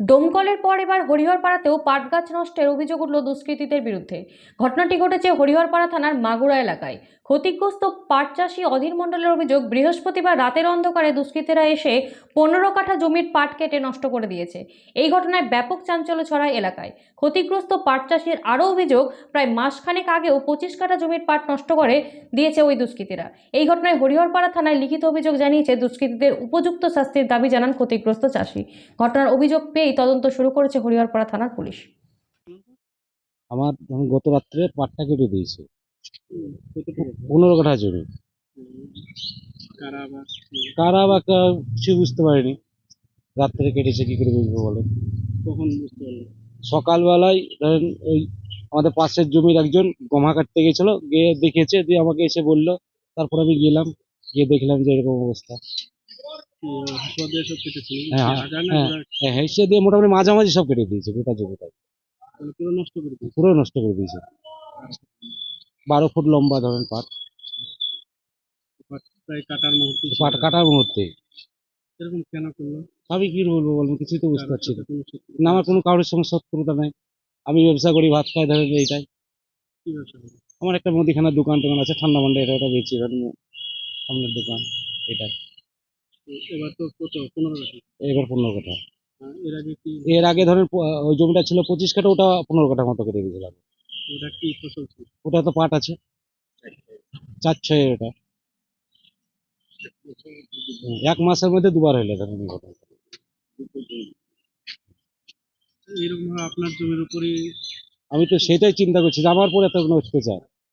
ডোমকলের পর এবার হরিহরপাড়াতেও পাট গাছ নষ্টের অভিযোগ উঠল দুষ্কৃতীদের বিরুদ্ধে। ঘটনাটি ঘটেছে হরিহরপাড়া থানার মাগুরা এলাকায়। ক্ষতিগ্রস্ত পাট চাষি অধীর মণ্ডলের অভিযোগ, বৃহস্পতিবার রাতের অন্ধকারে দুষ্কৃতীরা এসে পনেরো কাঠা জমির পাট কেটে নষ্ট করে দিয়েছে। এই ঘটনায় ব্যাপক চাঞ্চল্য ছড়ায় এলাকায়। ক্ষতিগ্রস্ত পাট চাষির আরও অভিযোগ, প্রায় মাসখানেক আগেও পঁচিশ কাঠা জমির পাট নষ্ট করে দিয়েছে ওই দুষ্কৃতীরা। এই ঘটনায় হরিহরপাড়া থানায় লিখিত অভিযোগ জানিয়েছে, দুষ্কৃতীদের উপযুক্ত শাস্তির দাবি জানান ক্ষতিগ্রস্ত চাষি। ঘটনার অভিযোগ পেয়েই তদন্ত শুরু করেছে হরিহরপাড়া থানার পুলিশ। আমার গত রাত্রে পাটটা কেটে দিয়েছে পনেরো কাঠা জমি। কারা বা কিছু বুঝতে পারিনি। রাত্রে কেটেছে কি করে বুঝব বলেন কখন বুঝতে পারলেন সকালবেলায় ধরেন ওই আমাদের পাশের জমির একজন গমা কাটতে গেছিল গিয়ে দেখেছে দিয়ে আমাকে এসে বলল তারপর আমি গেলাম গিয়ে দেখলাম যে এরকম অবস্থা। হ্যাঁ, হ্যাঁ। গোড়া? হ্যাঁ দিয়ে মোটামুটি মাঝামাঝি সব কেটে দিয়েছে গোটা জমিটা পুরো নষ্ট করে দিয়েছে। পুরো নষ্ট করে দিয়েছে। বারো ফুট লম্বা ধরেন পাট। প্রায় কাটার মুহূর্তে পাট কাটার মুহূর্তে। এরকম কেন করল? আমি কি বলব বলব কিছুই তো বুঝতে পারছি না। আমার কোনো কারোর সঙ্গে শত্রুতা নাই। আমি ব্যবসা করি ভাত খাই ধরেন এইটাই? আমার একটা মুদিখানার দোকান টোকান আছে ঠান্ডা মান্ডা এটা ওটা বেচি ধরেন সামনের দোকান এটা এবার তো কত পনেরো বছর এবার পনেরো কাঠা। এর আগে কি এর আগে ধরেন ওই জমিটা ছিল পঁচিশ কাঠা ওটা পনেরো কাঠা মতো কেটে দিয়েছিলাম ওটা কি ফসল ছিল ওটা তো পাট আছে। চার ছয় ওটা এক মাসের মধ্যে দুবার হইলে ধরেন ভাবে আপনার জমির উপরে আমি তো সেটাই চিন্তা করছি যে আমার পরে এত কোনো অত্যাচার।